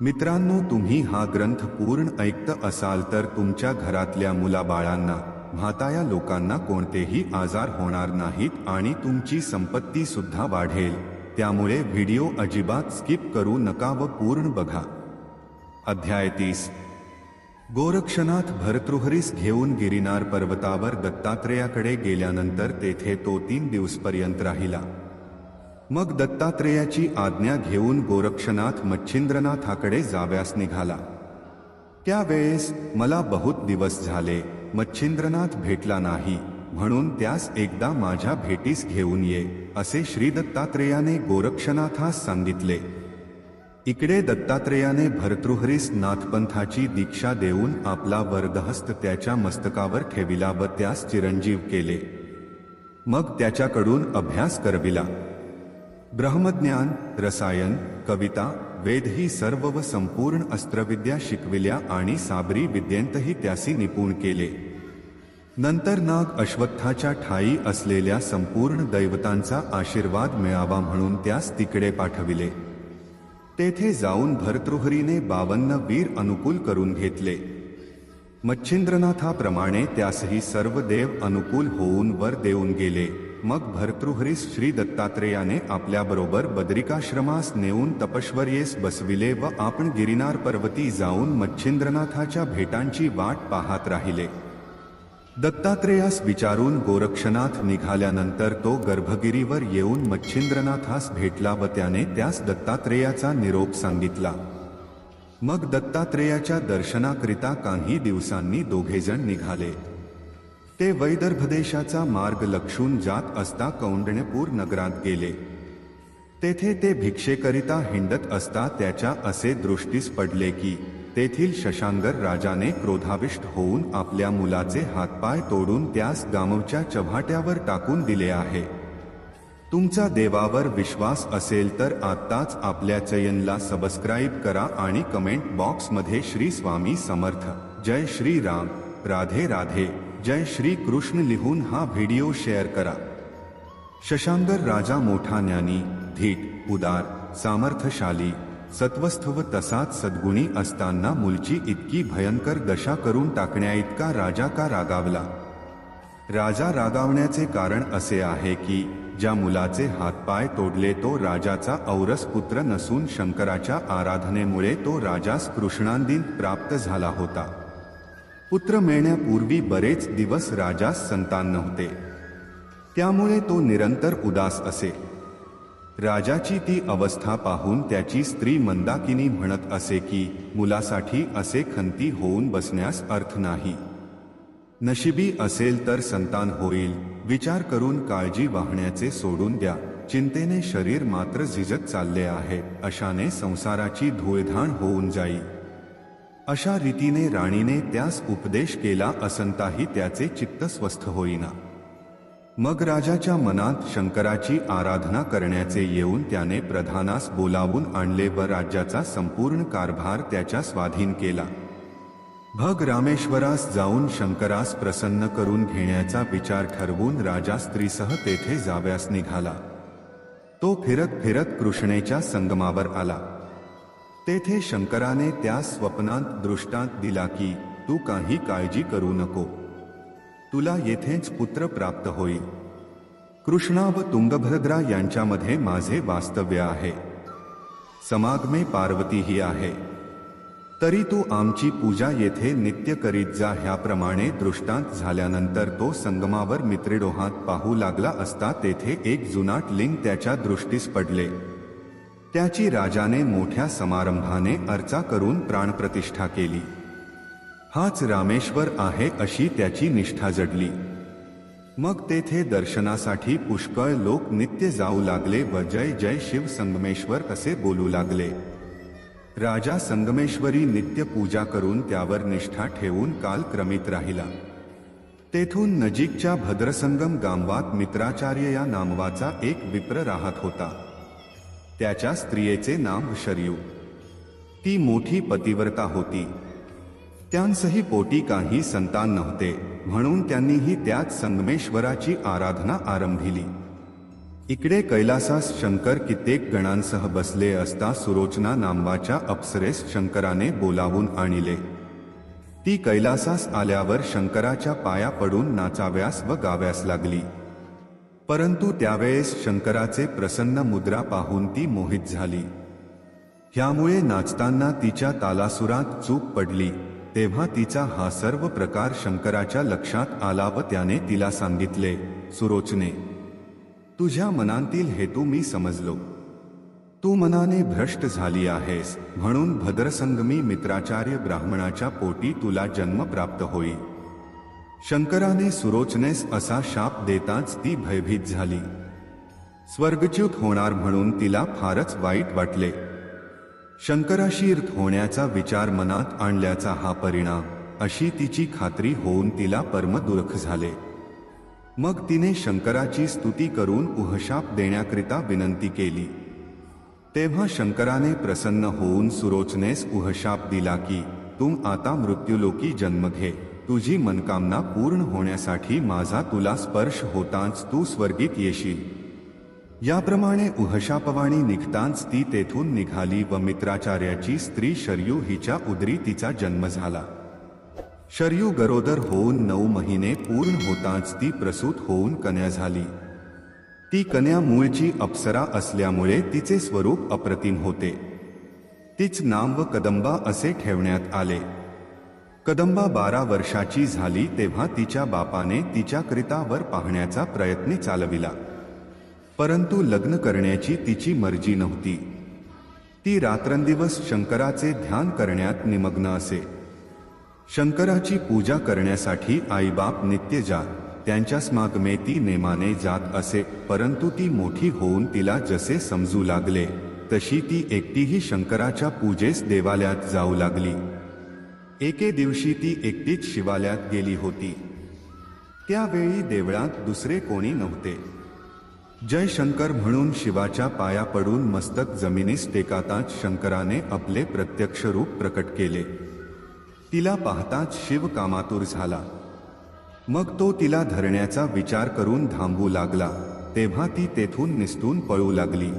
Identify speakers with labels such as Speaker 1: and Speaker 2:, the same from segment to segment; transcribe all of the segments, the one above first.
Speaker 1: मित्रांनो तुम्ही हा ग्रंथ पूर्ण ऐकत असाल तर तुमच्या घरातल्या मुलाबाळांना म्हाताया लोकांना कोणतेही आजार होणार नाहीत आणि तुमची संपत्ती सुद्धा वाढेल. त्यामुळे व्हिडिओ अजिबात स्किप करू नका व पूर्ण बघा. अध्याय तीस. गोरक्षनाथ भरतृहरीस घेऊन गिरिनार पर्वतावर दत्तात्रेयाकडे गेल्यानंतर तेथे तो तीन दिवसपर्यंत राहिला. मग दत्तात्रेयाची आज्ञा घेऊन गोरक्षनाथ मच्छिंद्रनाथाकडे जाव्यास निघाला. त्यावेळेस मला बहुत दिवस झाले मच्छिंद्रनाथ भेटला नाही म्हणून त्यास एकदा माझ्या भेटीस घेऊन ये असे श्री दत्तात्रेयाने गोरक्षनाथास सांगितले. इकडे दत्तात्रेयाने भरतृहरीस नाथपंथाची दीक्षा देऊन आपला वरदहस्त त्याच्या मस्तकावर ठेविला व त्यास चिरंजीव केले. मग त्याच्याकडून अभ्यास करविला. ब्रह्मज्ञान रसायन कविता वेद ही सर्व व संपूर्ण अस्त्रविद्या शिकविल्या आणि साबरी विद्येंतही त्यासी निपुण केले. नंतर नाग अश्वत्थाच्या ठाई असलेल्या संपूर्ण दैवतांचा आशीर्वाद मिळावा म्हणून त्यास तिकडे पाठविले. तेथे जाऊन भरतृहरीने बावन्न वीर अनुकूल करून घेतले. मच्छिंद्रनाथाप्रमाणे त्यासही सर्व देव अनुकूल होऊन वर देऊन गेले. मग भर्तृहरीस श्री दत्तात्रेयाने आपल्याबरोबर बद्रिकाश्रमास नेऊन तपश्वर्येस बसविले व आपण गिरिनार पर्वती जाऊन मच्छिंद्रनाथाच्या भेटांची वाट पाहत राहिले. दत्तात्रेयास विचारून गोरक्षनाथ निघाल्यानंतर तो गर्भगिरीवर येऊन मच्छिंद्रनाथास भेटला व त्याने त्यास दत्तात्रेयाचा निरोप सांगितला. मग दत्तात्रेयाच्या दर्शनाकरिता काही दिवसांनी दोघेजण निघाले. ते वैदर्भदेशाचा मार्ग लक्षून जात असता कौंडण्यपूर नगरात गेले. तेथे ते भिक्षेकरिता हिंडत असता त्याच्या असे दृष्टीस पडले की तेथील शशांगर राजाने क्रोधाविष्ट होऊन आपल्या मुलाचे हातपाय तोडून त्यास गामवच्या चव्हाट्यावर टाकून दिले आहे. तुमचा देवावर विश्वास असेल तर आत्ताच आपल्या चयनला सबस्क्राईब करा आणि कमेंट बॉक्समध्ये श्री स्वामी समर्थ. जय श्री राम राधे राधे. जय श्री कृष्ण लिहून हा व्हिडिओ शेअर करा. शशांगर राजा मोठा ज्ञानी धीट उदार सामर्थ्यशाली सत्वस्थ व तसाच सद्गुणी असताना मुलची इतकी भयंकर दशा करून टाकण्याइतका राजा का रागावला? राजा रागावण्याचे कारण असे आहे की ज्या मुलाचे हातपाय तोडले तो राजाचा औरस पुत्र नसून शंकराच्या आराधनेमुळे तो राजास कृष्णांदिन प्राप्त झाला होता. पुत्र मिळण्यापूर्वी बरेच दिवस राजास संतान नव्हते. त्यामुळे तो निरंतर उदास असे. राजाची ती अवस्था पाहून त्याची स्त्री मंदाकिनी म्हणत असे की मुलासाठी असे खंती होऊन बसण्यास अर्थ नाही. नशिबी असेल तर संतान होईल विचार करून काळजी वाहण्याचे सोडून द्या चिंतेने शरीर मात्र झिजत चालले आहे अशाने संसाराची धूळधाण होऊन जाई. अशा रीतीने राणीने त्यास उपदेश केला असंताही त्याचे चित्त स्वस्थ होईना. मग राजाच्या मनात शंकराची आराधना करण्याचे येऊन त्याने प्रधानास बोलावून आणले व राज्याचा संपूर्ण कारभार त्याच्या स्वाधीन केला. भग रामेश्वरास जाऊन शंकरास प्रसन्न करून घेण्याचा विचार ठरवून राजा स्त्रीसह तेथे जाव्यास निघाला. तो फिरत फिरत कृष्णेच्या संगमावर आला. तेथे शंकराने त्या स्वप्नांत दृष्टांत दिला की तू काही काळजी करू नको. तुला येथेच पुत्र प्राप्त होईल. कृष्णा व तुंगभद्रा यांच्यामध्ये माझे वास्तव्य आहे. समागमे पार्वतीही आहे. तरी तू आमची पूजा येथे नित्य करीत जा ह्याप्रमाणे दृष्टांत झाल्यानंतर तो संगमावर मित्रिडोहात पाहू लागला असता तेथे एक जुनाट लिंग त्याच्या दृष्टीस पडले. त्याची राजाने मोठ्या समारंभाने अर्चा करून प्राणप्रतिष्ठा केली. हाच रामेश्वर आहे अशी त्याची निष्ठा जडली. मग तेथे दर्शनासाठी पुष्कळ लोक नित्य जाऊ लागले व जय जय शिव संगमेश्वर असे बोलू लागले. राजा संगमेश्वरी नित्य पूजा करून त्यावर निष्ठा ठेवून काल क्रमित राहिला. तेथून नजीकच्या भद्रसंगम गांवात मित्राचार्य या नामवाचा एक विप्र राहत होता. त्याच्या स्त्रियेचे नाम शर्यू. ती मोठी पतिव्रता होती. त्यांसही पोटी काही संतान नव्हते म्हणून त्यांनीही त्याच संगमेश्वराची आराधना आरंभिली. इकडे कैलासास शंकर कित्येक गणांसह बसले असता सुरोचना नामवाच्या अप्सरेस शंकराने बोलावून आणले. ती कैलासास आल्यावर शंकराच्या पाया पडून नाचाव्यास व गाव्यास लागली. परंतु त्यावेळेस शंकराचे प्रसन्न मुद्रा पाहून ती मोहित झाली. ह्यामुळे नाचताना तिच्या तालासुरात चूक पडली तेव्हा तिचा हा सर्व प्रकार शंकराच्या लक्षात आला व त्याने तिला सांगितले सुरोचने तुझ्या मनांतील हेतू मी समजलो. तू मनाने भ्रष्ट झाली आहेस म्हणून भद्रसंगमी मित्राचार्य ब्राह्मणाच्या पोटी तुला जन्म प्राप्त होईल शंकराने सुरोचनेस असा शाप देताच ती भयभीत झाली. स्वर्गच्युत होणार म्हणून तिला फारच वाईट वाटले. शंकराशी होण्याचा विचार मनात आणल्याचा हा परिणाम अशी तिची खात्री होऊन तिला परमदुरख झाले. मग तिने शंकराची स्तुती करून उहशाप देण्याकरिता विनंती केली. तेव्हा शंकराने प्रसन्न होऊन सुरोचनेस उहशाप दिला की तुम आता मृत्यूलोकी जन्म घे. तुझी मनकामना पूर्ण होण्यासाठी माझा तुला स्पर्श होताच तू स्वर्गीत येशील. याप्रमाणे उहशापवाणी निघताच ती तेथून निघाली व मित्राचार्याची स्त्री शर्यू हिच्या उदरी तिचा जन्म झाला. शर्यू गरोदर होऊन नऊ महिने पूर्ण होताच ती प्रसूत होऊन कन्या झाली. ती कन्या मूळची अप्सरा असल्यामुळे तिचे स्वरूप अप्रतिम होते. तीच नाम व कदंबा असे ठेवण्यात आले. कदंबा बारा वर्षाची झाली तेव्हा तिच्या बापाने तिच्याकरिता वर पाहण्याचा प्रयत्न चालविला. परंतु लग्न करण्याची तिची मर्जी नव्हती. ती रात्रंदिवस शंकराचे ध्यान करण्यात निमग्न असे. शंकराची पूजा करण्यासाठी आईबाप नित्यजा त्यांच्या स्मागमे ती नेमाने जात असे परंतु ती मोठी होऊन तिला जसे समजू लागले तशी ती एकटीही शंकराच्या पूजेस देवालयात जाऊ लागली. एके दिवशी ती एकटीच शिवालयात गेली होती. त्यावेळी देवळात दुसरे कोणी नव्हते. जयशंकर म्हणून शिवाच्या पाया पडून मस्तक जमिनीस टेकाताच शंकराने आपले प्रत्यक्ष रूप प्रकट केले. तिला पाहताच शिव कामातूर झाला. मग तो तिला धरण्याचा विचार करून थांबू लागला तेव्हा ती तेथून निसटून पळू लागली.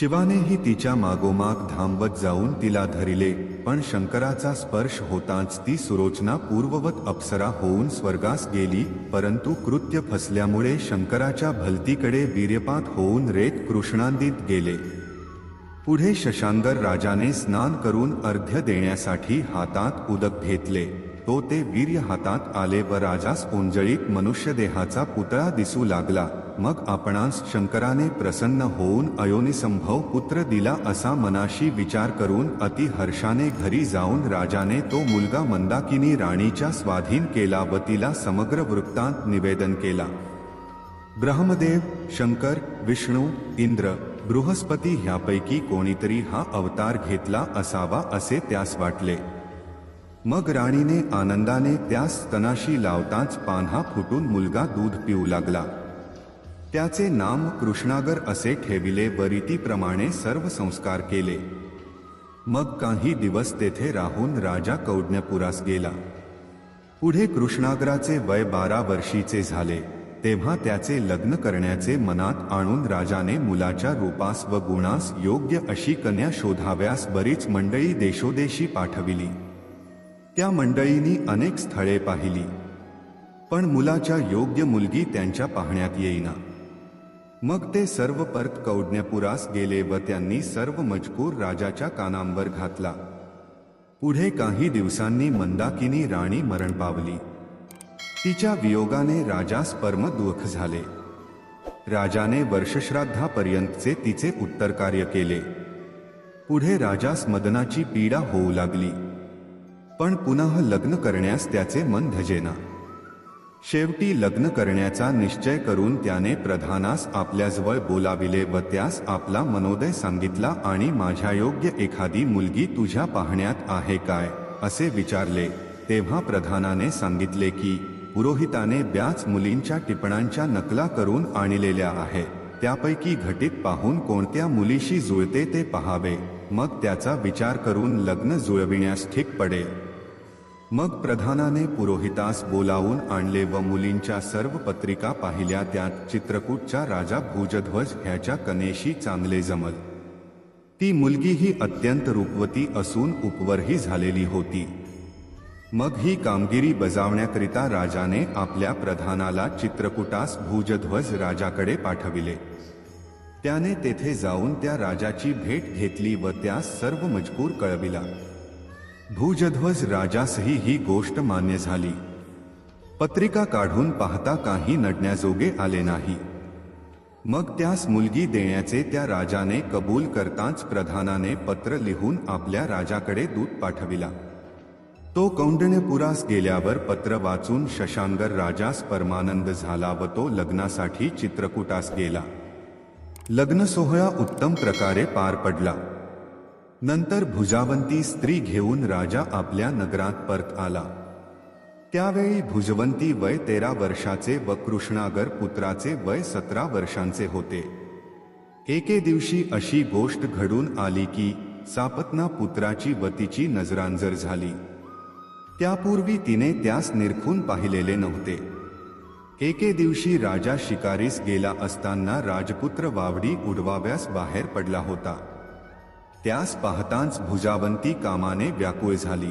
Speaker 1: शिवानेही तिच्या मागोमाग धांबत जाऊन तिला धरिले. पण शंकराचा स्पर्श होताच ती सुरोचना पूर्ववत अप्सरा होऊन स्वर्गास गेली परंतु कृत्य फसल्यामुळे शंकराच्या भलतीकडे वीर्यपात होऊन रेत कृष्णांदित गेले. पुढे शशांगर राजाने स्नान करून अर्ध्य देण्यासाठी हातात उदक घेतले. तो ते वीर्य हातात आले व राजास ओंजळीत मनुष्यदेहाचा पुतळा दिसू लागला. मग आपणास शंकराने प्रसन्न होऊन अयोनिसंभव पुत्र दिला असा मनाशी विचार करून अति हर्षाने घरी जाऊन राजाने तो मुलगा मंदाकिनी राणीच्या स्वाधीन केला व तिला समग्र वृत्तांत निवेदन केला. ब्रह्मदेव शंकर विष्णू इंद्र बृहस्पती ह्यापैकी कोणीतरी हा अवतार घेतला असावा असे त्यास वाटले. मग राणीने आनंदाने त्यास स्तनाशी लावताच पान्हा फुटून मुलगा दूध पिऊ लागला. त्याचे नाम कृष्णागर असे ठेविले व रीतीप्रमाणे सर्व संस्कार केले. मग काही दिवस तेथे राहून राजा कौडण्यपुरास गेला. पुढे कृष्णागराचे वय बारा वर्षीचे झाले. तेव्हा त्याचे लग्न करण्याचे मनात आणून राजाने मुलाच्या रूपास व गुणास योग्य अशी कन्या शोधाव्यास बरीच मंडळी देशोदेशी पाठविली. त्या मंडळींनी अनेक स्थळे पाहिली. पण मुलाच्या योग्य मुलगी त्यांच्या पाहण्यात येईना. मग ते सर्व परत कौडण्यापुरास गेले व त्यांनी सर्व मजकूर राजाच्या कानांवर घातला. पुढे काही दिवसांनी मंदाकिनी राणी मरण पावली. तिच्या वियोगाने राजास परम दुःख झाले. राजाने वर्षश्राद्धापर्यंतचे तिचे उत्तर कार्य केले. पुढे राजास मदनाची पीडा होऊ लागली. पण पुन्हा लग्न करण्यास त्याचे मन धजेना. शेवटी लग्न करण्याचा निश्चय करून त्याने प्रधानास आपल्याजवळ बोलाविले व त्यास आपला मनोदय सांगितला आणि माझ्या योग्य एखादी मुलगी तुझ्या पाहण्यात आहे काय? असे विचारले. तेव्हा प्रधानाने सांगितले की पुरोहिताने ब्याच मुलींच्या टिपणांच्या नकला करून आणलेल्या आहे. त्यापैकी घटित पाहून कोणत्या मुलीशी जुळते ते पहावे. मग त्याचा विचार करून लग्न जुळविण्यास ठीक पडेल मग प्रधानाने पुरोहितास बोलावून आणले व मुलींच्या सर्व पत्रिका पाहिल्या त्यात चित्रकूटच्या राजा भूजध्वज ह्याच्या कनेशी चांगले जमल. ती मुलगी ही अत्यंत रूपवती असून उपवरही झालेली होती. मग ही कामगिरी बजावण्याकरिता राजाने आपल्या प्रधानाला चित्रकूटास भूजध्वज राजाकडे पाठविले. त्याने तेथे जाऊन त्या राजाची भेट घेतली व त्यास सर्व मजकूर कळविला. भूजध्वज राजासही ही गोष्ट मान्य झाली. पत्रिका काढून पाहता काही नडण्याजोगे आले नाही. मग त्यास मुलगी देण्याचे त्या राजाने कबूल करताच प्रधानाने पत्र लिहून आपल्या राजाकडे दूत पाठविला. तो कौंडण्यपुरास गेल्यावर पत्र वाचून शशांगर राजास परमानंद झाला व तो लग्नासाठी चित्रकूटास गेला. लग्न सोहळा उत्तम प्रकारे पार पडला. नंतर भुजावंती स्त्री घेऊन राजा आपल्या नगरात परत आला. त्यावेळी भुजवंती वय तेरा वर्षाचे व कृष्णागर पुत्राचे वय सतरा वर्षांचे होते. एके दिवशी अशी गोष्ट घडून आली की सापत्ना पुत्राची वतीची नजरांजर झाली. त्यापूर्वी तिने त्यास निरखून पाहिलेले नव्हते. एके दिवशी राजा शिकारीस गेला असताना राजपुत्र वावडी उडवाव्यास बाहेर पडला होता. त्यास पाहताच भुजावंती कामाने व्याकुळ झाली.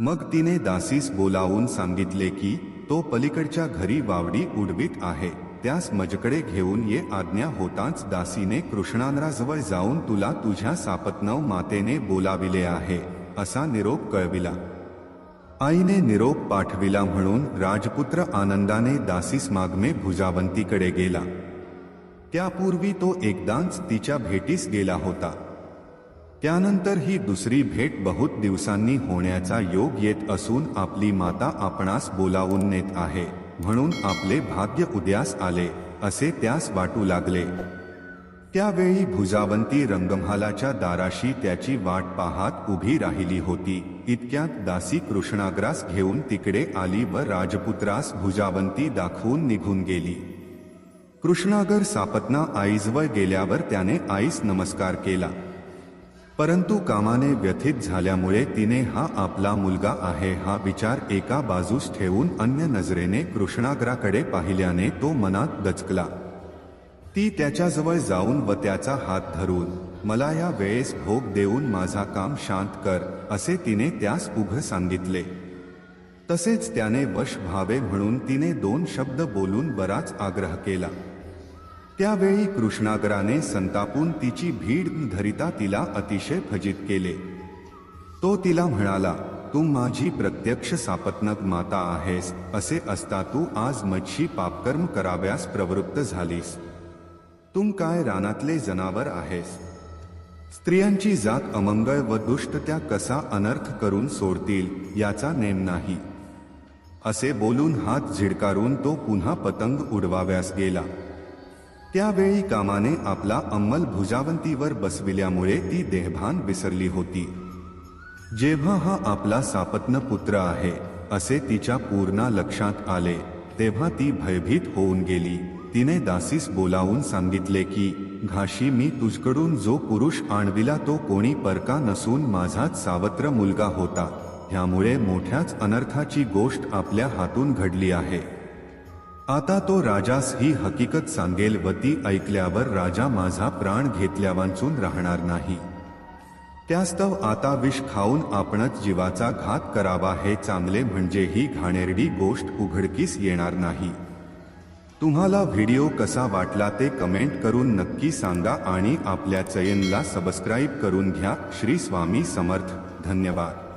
Speaker 1: मग तिने दासीस बोलावून सांगितले की तो पलीकडच्या घरी वावडी उडवीत आहे त्यास मजकडे घेऊन ये आज्ञा होताच दासीने कृष्णांगराजवळ जाऊन तुला तुझ्या सापत्नव मातेने बोलाविले आहे असा निरोप कळविला. आईने निरोप पाठविला म्हणून राजपुत्र आनंदाने दासीस मागमे भुजावंतीकडे गेला. त्यापूर्वी तो एकदाच तिच्या भेटीस गेला होता. त्यानंतर ही दुसरी भेट बहुत दिवसांनी होण्याचा योग येत असून आपली माता आपणास बोलावून नेत आहे. म्हणून आपले भाग्य उद्यास आले असे त्यास वाटू लागले. त्यावेळी भुजावंती रंगमहालाच्या दाराशी त्याची वाट पाहात उभी राहिली होती. इतक्यात दासी कृष्णाग्रास घेऊन तिकडे आली व राजपुत्रास भुजावंती दाखवून निघून गेली. कृष्णागर सापत्ना आईजवर गेल्यावर त्याने आईस नमस्कार केला. परंतु कामाने व्यथित झाल्यामुळे तिने हा आपला मुलगा आहे हा विचार एका बाजूस ठेवून अन्य नजरेने कृष्णाग्राकडे पाहिल्याने तो मनात दचकला. ती त्याच्याजवळ जाऊन व त्याचा हात धरून मला या वेळेस भोग देऊन माझा काम शांत कर असे तिने त्यास उघ सांगितले. तसेच त्याने वश व्हावे म्हणून तिने दोन शब्द बोलून बराच आग्रह केला. त्यावेळी कृष्णागराने संतापून तिची भीड धरिता तिला अतिशय फजित केले. तो तिला म्हणाला तू माझी प्रत्यक्ष सापत्नक माता आहेस असे असता तू आज मच्छी पापकर्म कराव्यास प्रवृत्त झालीस. तुम काय रानातले जनावर आहेस? स्त्रियांची जात अमंगळ व दुष्ट त्या कसा अनर्थ करून सोडतील याचा नेम नाही. असे बोलून हात झिडकारून तो पुन्हा पतंग उडवाव्यास गेला. त्यावेळी कामाने आपला अंमल भुजावंतीवर बसविल्यामुळे ती देहभान विसरली होती. जेव्हा हा आपला सापत्न पुत्र आहे असे तिच्या पूर्णा लक्षात आले तेव्हा ती भयभीत होऊन गेली. तिने दासीस बोलावून सांगितले की घाशी मी तुझकडून जो पुरुष आणविला तो कोणी परका नसून माझाच सावत्र मुलगा होता. ह्यामुळे मोठ्याच अनर्थाची गोष्ट आपल्या हातून घडली आहे. आता तो राजास ही हकीकत सांगेल व ती ऐकल्यावर राजा माझा प्राण घेतल्या वांचून राहणार नाही. त्यास्तव आता विष खाऊन आपणच जीवाचा घात करावा हे चांगले म्हणजे ही घाणेरडी गोष्ट उघडकीस येणार नाही. तुम्हाला व्हिडिओ कसा वाटला ते कमेंट करून नक्की सांगा आणि आपल्या चयनला सबस्क्राईब करून घ्या. श्री स्वामी समर्थ. धन्यवाद.